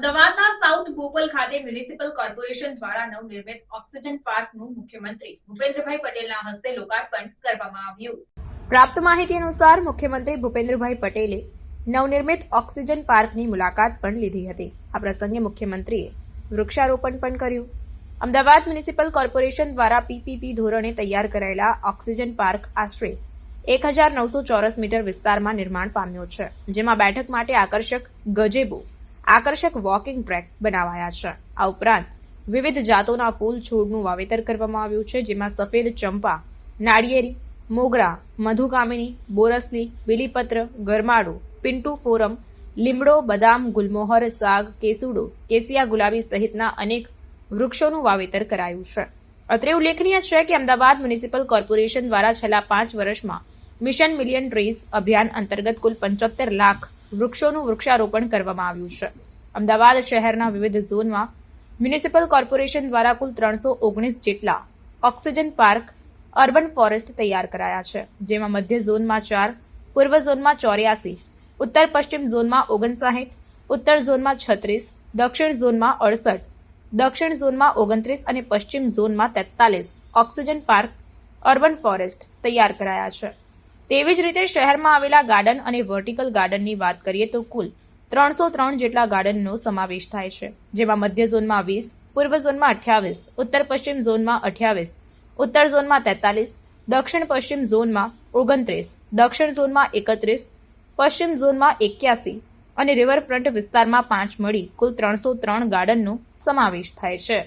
અમદાવાદના સાઉથ ભોપલ ખાતે municipal corporation દ્વારા નવનિર્મિત ઓક્સિજન પાર્કનું મુખ્યમંત્રી ભૂપેન્દ્રભાઈ પટેલના હસ્તે લોકાર્પણ કરવામાં આવ્યું. પ્રાપ્ત માહિતી અનુસાર મુખ્યમંત્રી ભૂપેન્દ્રભાઈ પટેલે નવનિર્મિત ઓક્સિજન પાર્કની મુલાકાત પણ લીધી હતી. આ પ્રસંગે મુખ્યમંત્રીએ વૃક્ષારોપણ પણ કર્યું. અમદાવાદ મ્યુનિસિપલ કોર્પોરેશન દ્વારા પીપીપી ધોરણે તૈયાર કરાયેલા ઓક્સિજન પાર્ક આશરે એક હજાર નવસો ચોરસ મીટર વિસ્તારમાં નિર્માણ પામ્યો છે, જેમાં બેઠક માટે આકર્ષક ગજેબો આકર્ષક વોકિંગ ટ્રેક બનાવાયા છે. આ ઉપરાંત વિવિધ જાતોના ફૂલ છોડનું વાવેતર કરવામાં આવ્યું છે, જેમાં સફેદ ચંપા, નાળિયેરી, મોગરા, મધુકામિની બોરસલી બીલીપત્ર ગરમાડો પિન્ટુ ફોરમ, લીમડો, બદામ, ગુલમોહર, સાગ, કેસુડો, કેસિયા ગુલાબી સહિતના અનેક વૃક્ષોનું વાવેતર કરાયું છે. અત્રે ઉલ્લેખનીય છે કે અમદાવાદ મ્યુનિસિપલ કોર્પોરેશન દ્વારા છેલ્લા પાંચ વર્ષમાં મિશન મિલિયન ટ્રીઝ અભિયાન અંતર્ગત કુલ પંચોતેર લાખ વૃક્ષોનું વૃક્ષારોપણ કરવામાં આવ્યું છે. અમદાવાદ શહેરના વિવિધ ઝોનમાં મ્યુનિસિપલ કોર્પોરેશન દ્વારા કુલ ત્રણસો ઓગણીસ જેટલા ઓક્સિજન પાર્ક, અર્બન ફોરેસ્ટ તૈયાર કરાયા છે, જેમાં મધ્ય ઝોનમાં ચાર, પૂર્વ ઝોનમાં ચોર્યાસી, ઉત્તર પશ્ચિમ ઝોનમાં ઓગણસાહીઠ ઉત્તર ઝોનમાં છત્રીસ, દક્ષિણ ઝોનમાં અડસઠ, દક્ષિણ ઝોનમાં ઓગણત્રીસ અને પશ્ચિમ ઝોનમાં તેતાલીસ ઓક્સિજન પાર્ક, અર્બન ફોરેસ્ટ તૈયાર કરાયા છે. તેવી જ રીતે શહેરમાં આવેલા ગાર્ડન અને વર્ટિકલ ગાર્ડનની વાત કરીએ તો કુલ ત્રણસો ત્રણ જેટલા ગાર્ડનનો સમાવેશ થાય છે, જેમાં મધ્ય ઝોનમાં વીસ, પૂર્વ ઝોનમાં અઠ્યાવીસ, ઉત્તર પશ્ચિમ ઝોનમાં અઠ્યાવીસ, ઉત્તર ઝોનમાં તેતાલીસ, દક્ષિણ પશ્ચિમ ઝોનમાં ઓગણત્રીસ, દક્ષિણ ઝોનમાં એકત્રીસ, પશ્ચિમ ઝોનમાં એક્યાસી અને રિવરફ્રન્ટ વિસ્તારમાં પાંચ મળી કુલ ત્રણસો ત્રણ ગાર્ડનનો સમાવેશ થાય છે.